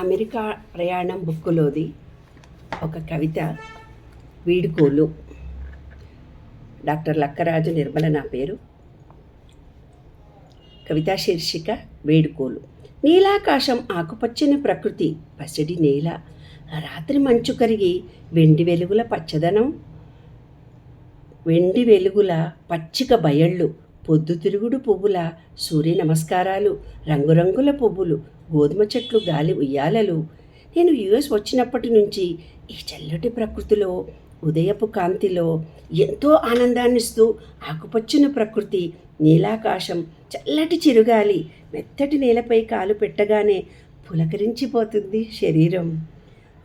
America ప్రయాణం బుక్కులోది ఒక కవిత వీడుకోలు. డాక్టర్ లక్కరాజు నిర్మల నా పేరు. కవితా శీర్షిక వేడుకోలు. నీలాకాశం ఆకుపచ్చని ప్రకృతి పసిడి నేల. రాత్రి మంచు కరిగి వెండి వెలుగుల పచ్చదనం. వెండి వెలుగుల పచ్చిక బయళ్ళు. పొద్దుతిరుగుడు పువ్వుల సూర్య నమస్కారాలు రంగురంగుల పువ్వులు గోధుమ చెట్లు గాలి ఉయ్యాలలు. నేను యుఎస్ వచ్చినప్పటి నుంచి ఈ చల్లటి ప్రకృతిలో ఉదయపు కాంతిలో ఎంతో ఆనందాన్నిస్తూ ఆకుపచ్చని ప్రకృతి నీలాకాశం చల్లటి చిరుగాలి మెత్తటి నేలపై కాలు పెట్టగానే పులకరించిపోతుంది శరీరం.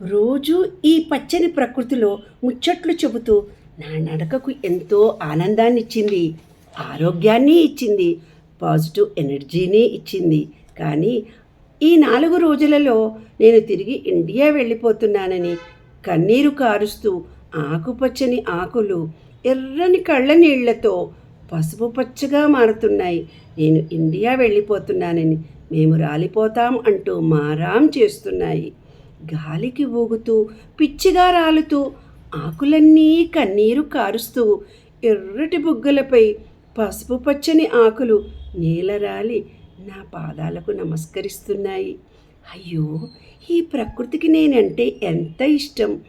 రోజు ఈ పచ్చని ప్రకృతిలో ముచ్చట్లు చెబుతూ నా నడకకు ఎంతో ఆనందాన్ని ఇచ్చింది ఆరోగ్యాన్ని ఇచ్చింది పాజిటివ్ ఎనర్జీని ఇచ్చింది. కానీ ఈ నాలుగు రోజులలో నేను తిరిగి ఇండియా వెళ్ళిపోతున్నానని కన్నీరు కారుస్తూ ఆకుపచ్చని ఆకులు ఎర్రని కళ్ళ నీళ్ళతో పసుపు పచ్చగా మారుతున్నాయి. నేను ఇండియా వెళ్ళిపోతున్నానని మేము రాలిపోతాం అంటూ మారాం చేస్తున్నాయి. గాలికి ఊగుతూ పిచ్చిగా రాలుతూ ఆకులన్నీ కన్నీరు కారుస్తూ ఎర్రటి బుగ్గలపై పసుపు పచ్చని ఆకులు నేలరాలి నా పాదాలకు నమస్కరిస్తున్నాయి. అయ్యో ఈ ప్రకృతికి నేనంటే ఎంత ఇష్టం.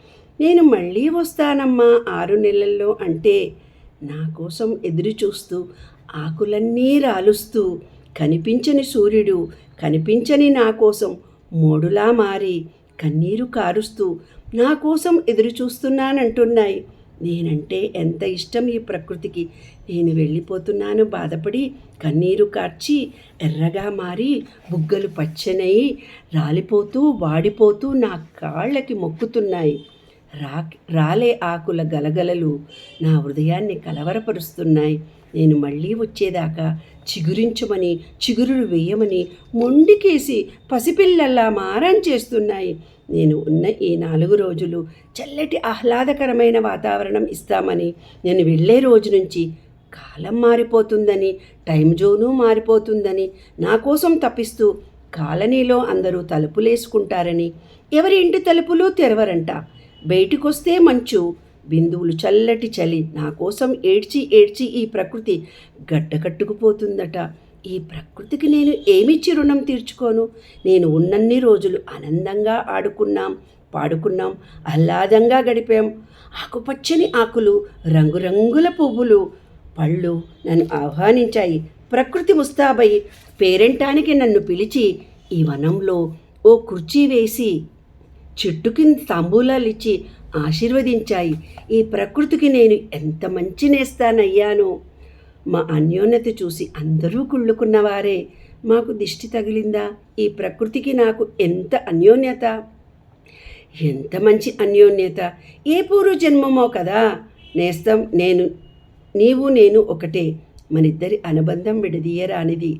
నేను మళ్ళీ వస్తానమ్మా ఆరు నెలల్లో అంటే నా కోసం ఎదురు చూస్తూ ఆకులన్నీ రాలుస్తూ కనిపించని సూర్యుడు కనిపించని నా కోసం మోడులా మారి కన్నీరు కారుస్తూ నా కోసం ఎదురు చూస్తున్నానంటున్నాయి. నేనంటే ఎంత ఇష్టం ఈ ప్రకృతికి? నేను వెళ్ళిపోతున్నాను బాధపడి కన్నీరు కార్చి ఎర్రగా మారి బుగ్గలు పచ్చనై రాలిపోతూ వాడిపోతూ నా కాళ్ళకి మొక్కుతున్నాయి. రా రాలే ఆకుల గలగలలు నా హృదయాన్ని కలవరపరుస్తున్నాయి. నేను మళ్ళీ వచ్చేదాకా చిగురించమని చిగురులు వేయమని మొండికేసి పసిపిల్లల్లా మారం చేస్తున్నాయి. నేను ఉన్న ఈ నాలుగు రోజులు చల్లటి ఆహ్లాదకరమైన వాతావరణం ఇస్తామని నేను వెళ్ళే రోజు నుంచి కాలం మారిపోతుందని టైం జోను మారిపోతుందని నా కోసం తప్పిస్తూ కాలనీలో అందరూ తలుపులేసుకుంటారని ఎవరి ఇంటి తలుపులు తెరవరంట. బయటికొస్తే మంచు బిందువులు చల్లటి చలి నా కోసం ఏడ్చి ఏడ్చి ఈ ప్రకృతి గడ్డకట్టుకుపోతుందట. ఈ ప్రకృతికి నేను ఏమిచ్చి రుణం తీర్చుకోను? నేను ఉన్నన్ని రోజులు ఆనందంగా ఆడుకున్నాం పాడుకున్నాం ఆహ్లాదంగా గడిపాం. ఆకుపచ్చని ఆకులు రంగురంగుల పువ్వులు పళ్ళు నన్ను ఆహ్వానించాయి. ప్రకృతి ముస్తాబై పేరెంటానికి నన్ను పిలిచి ఈ వనంలో ఓ కుర్చీ వేసి చెట్టు కింద తాంబూలాలు ఇచ్చి ఆశీర్వదించాయి. ఈ ప్రకృతికి నేను ఎంత మంచి నేస్తానయ్యాను. మా అన్యోన్యత చూసి అందరూ కుళ్ళుకున్నవారే. మాకు దిష్టి తగిలిందా? ఈ ప్రకృతికి నాకు ఎంత అన్యోన్యత? ఎంత మంచి అన్యోన్యత? ఏ పూర్వ జన్మమో కదా? నేస్తం నేను నీవు నేను ఒకటే. మనిద్దరి అనుబంధం విడదీయరానిది.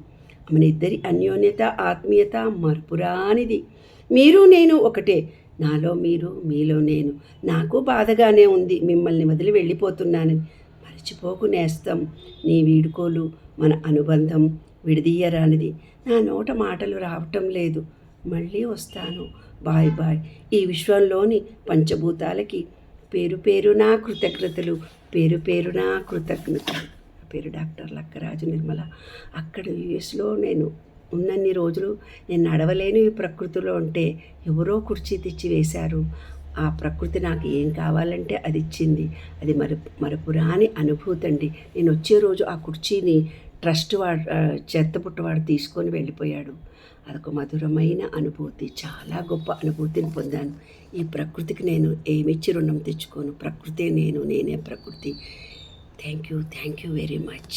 మనిద్దరి అన్యోన్యత ఆత్మీయత మరుపురానిది. మీరు నేను ఒకటే. నాలో మీరు మీలో నేను. నాకు బాధగానే ఉంది. మిమ్మల్ని వదిలి వెళ్ళిపోతున్నానని మర్చిపోకు నేస్తం. నీ వీడుకోలు మన అనుబంధం విడదీయరానిది. నా నోట మాటలు రావటం లేదు. మళ్ళీ వస్తాను. Bye bye. ఈ విశ్వంలోని పంచభూతాలకి పేరు పేరు నా కృతజ్ఞతలు. పేరు పేరు నా కృతజ్ఞతలు పేరు డాక్టర్ లక్కరాజు నిర్మల. అక్కడ యుఎస్లో నేను ఉన్నన్ని రోజులు నేను నడవలేను ఈ ప్రకృతిలో ఉంటే ఎవరో కుర్చీ తెచ్చి వేశారు. ఆ ప్రకృతి నాకు ఏం కావాలంటే అది ఇచ్చింది. అది మరి మరపురాని అనుభూతి అండి. నేను వచ్చే రోజు ఆ కుర్చీని ట్రస్ట్ వాడు చెత్తపుట్టవాడు తీసుకొని వెళ్ళిపోయాడు. అదొక మధురమైన అనుభూతి చాలా గొప్ప అనుభూతిని పొందాను. ఈ ప్రకృతికి నేను ఏమిచ్చి రుణం తెచ్చుకోను? ప్రకృతే నేను నేనే ప్రకృతి. Thank you thank you very much.